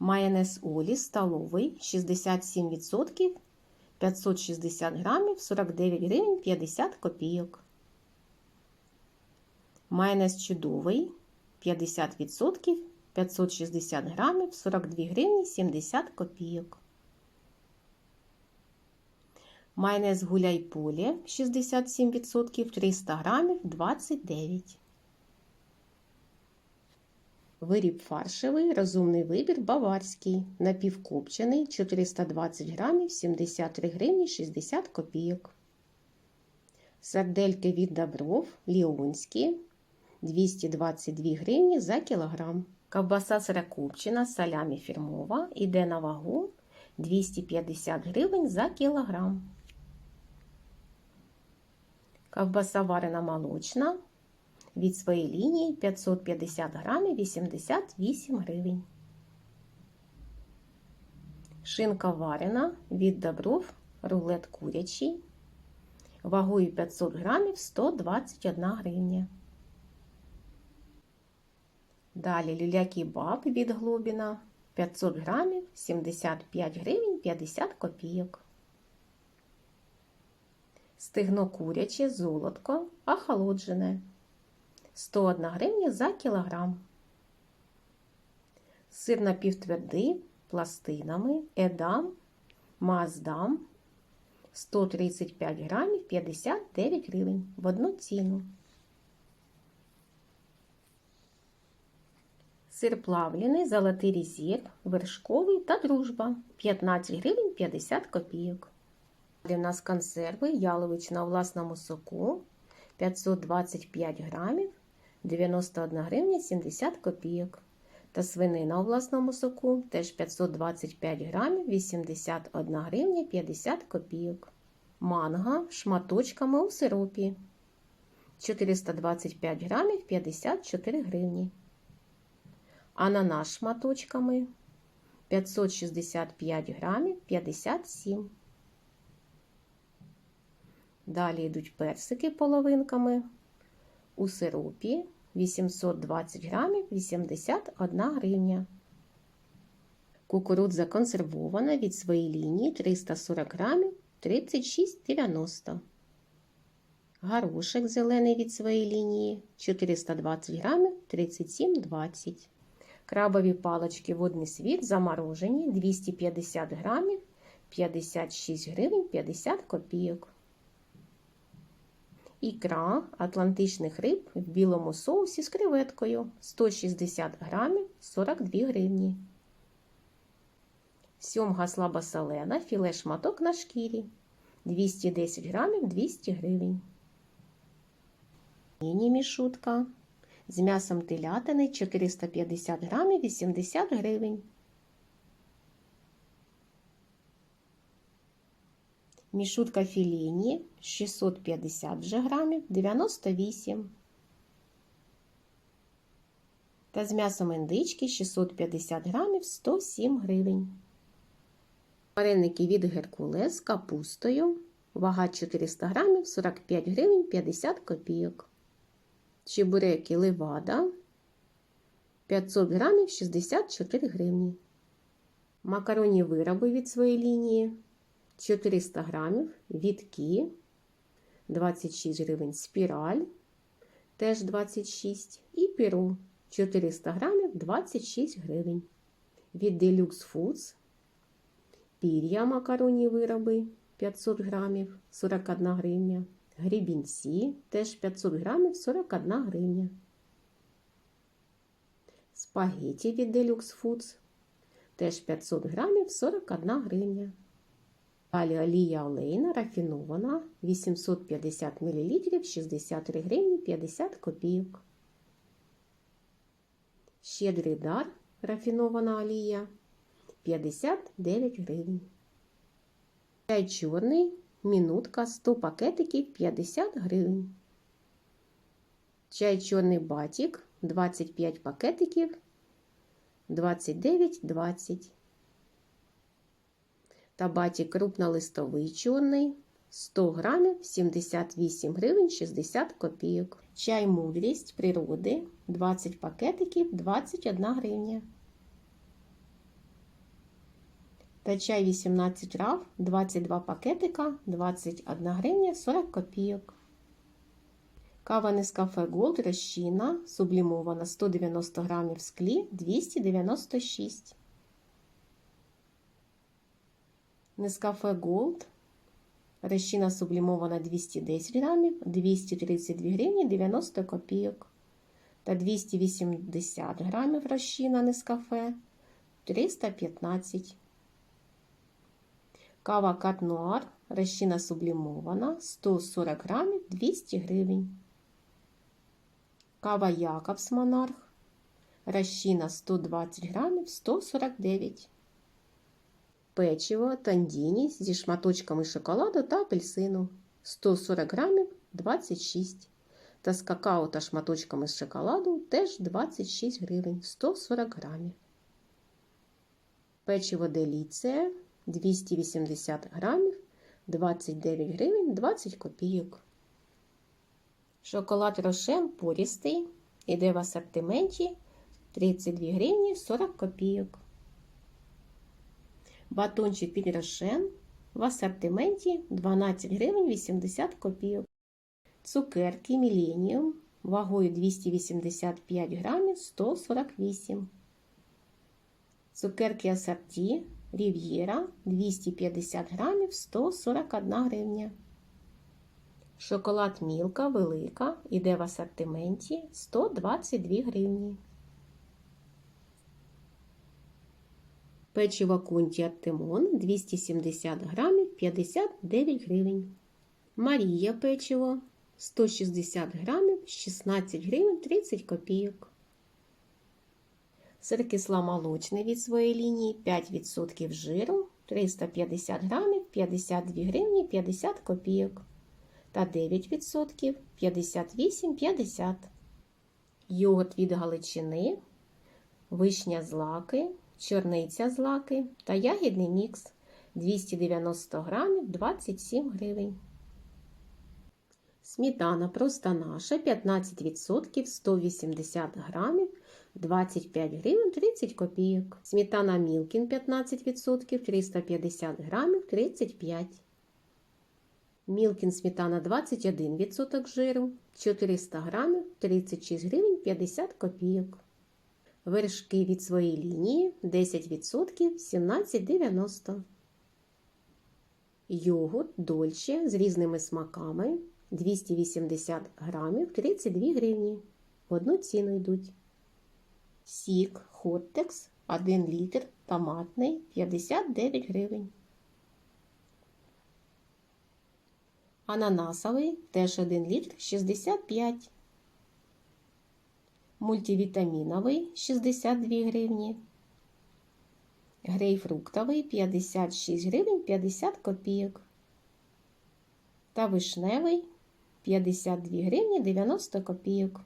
Майонез Олі столовий 67%, 560 грамів, 49 гривень 50 копійок. Майонез чудовий 50%, 560 грамів, 42 гривні 70 копійок. Майонез гуляй поле 67%, 300 грамів 29. Виріб фаршевий, розумний вибір баварський, напівкопчений 420 грамів 73 гривні 60 копійок. Сардельки від Добров Ліонські 222 гривні за кілограм. Ковбаса сирокопчена салямі фірмова іде на вагу 250 гривень за кілограм. Ковбаса варена молочна від своєї лінії 550 грамів 88 гривень. Шинка варена від добров рулет курячий. Вагою 500 грамів 121 гривня. Далі люля-кебаб від Глобіна 500 грамів 75 гривень 50 копійок. Стегно куряче золотко охолоджене 101 гривня за кілограм. Сир напівтвердий пластинами Едам Маздам 135 грамів 59 гривень в одну ціну. Сир плавлений, золотий резерв, вершковий та дружба 15 гривень 50 копійок. У нас консерви ялович на власному соку 525 грамів 91 гривня 70 копійок. Та свинина у власному соку теж 525 грамів 81 гривня 50 копійок. Манго шматочками у сиропі 425 грамів 54 гривні. Ананас шматочками 565 грамів 57. Далі йдуть персики половинками у сиропі 820 грамів 81 гривня. Кукурудза консервована від своєї лінії 340 грамів 36,90. Горошек зелений від своєї лінії 420 грамів 37,20. Крабові палочки водний світ заморожені 250 грамів 56 гривень 50 копійок. Ікра атлантичних риб в білому соусі з креветкою 160 грамів 42 гривні. Сьомга слабосолена, філе шматок на шкірі 210 грамів 200 гривень. Міні мішутка з м'ясом телятини 450 грамів 80 гривень. Мішутка філіні 650 вже грамів 98. Та з м'ясом індички 650 грамів 107 гривень. Вареники від Геркулес з капустою. Вага 400 грамів 45 гривень 50 копійок. Чебуреки левада 500 грамів 64 гривні. Макаронні вироби від своєї лінії 400 грамів, відки 26 гривень спіраль, теж 26 і піру 400 грамів 26 гривень. Від Deluxe Foods пір'я макаронні вироби 500 грамів 41 гривня. Грібінці теж 500 грамів 41 гривня. Спагеті від Deluxe Foods теж 500 грамів 41 гривня. Далі олія олейна рафінована 850 мл 63 гривні 50 копійок. Щедрий дар рафінована олія 59 гривень. Чай чорний мінутка 100 пакетиків 50 гривень. Чай чорний батік 25 пакетиків 29,20. Та батік крупнолистовий чорний 100 грамів 78 гривень 60 копійок. Чай мудрість природи 20 пакетиків 21 гривня. Та чай 18 трав, 22 пакетика, 21 гривня 40 копійок. Кава Нескафе Голд розчинна, сублімована 190 грамів в склі 296. Нескафе Голд розчинна сублімована 210 грамів 232 гривні 90 копійок. Та 280 грамів розчинна Нескафе 315. Кава Кат Нуар розчинна сублімована 140 грамів 200 гривень. Кава Якобс Монарх. Розчина 120 грамів 149. Печиво Тандіні зі шматочками шоколаду та апельсину 140 грамів 26. Та з какао та шматочками з шоколаду теж 26 гривень 140 грамів. Печиво Деліція 280 грамів 29 гривень 20 копійок. Шоколад Рошен порістий. Іде в асортименті 32 гривні 40 копійок. Батончик від Рошен в асортименті 12 гривень 80 копійок. Цукерки Міленіум вагою 285 грамів 148. Цукерки асорті Рів'єра 250 грамів 141 гривня. Шоколад Мілка велика іде в асортименті 122 гривні. Печиво Кунті Артемон 270 грамів 59 гривень. Марія печиво 160 грамів 16 гривень 30 копійок. Сир кисломолочний від своєї лінії 5% жиру 350 грамів 52 гривні 50 копійок та 9% 58,50. Йогурт від Галичини, вишня з лаки, чорниця з лаки та ягідний мікс 290 грамів 27 гривень. Сметана просто наша 15% 180 грамів 25 гривень 30 копійок. Сметана Мілкін 15% 350 грамів 35 Мілкін сметана 21% жиру, 400 грамів, 36 гривень 50 копійок. Вершки від своєї лінії 10% 17,90. Йогурт дольче з різними смаками 280 грамів 32 гривні. В одну ціну йдуть. Сік Хоттекс 1 літр томатний 59 гривень. Ананасовий теж 1 літр 65. Мультивітаміновий 62 гривні. Грейпфруктовий 56 гривень 50 копійок. Та вишневий 52 гривні 90 копійок.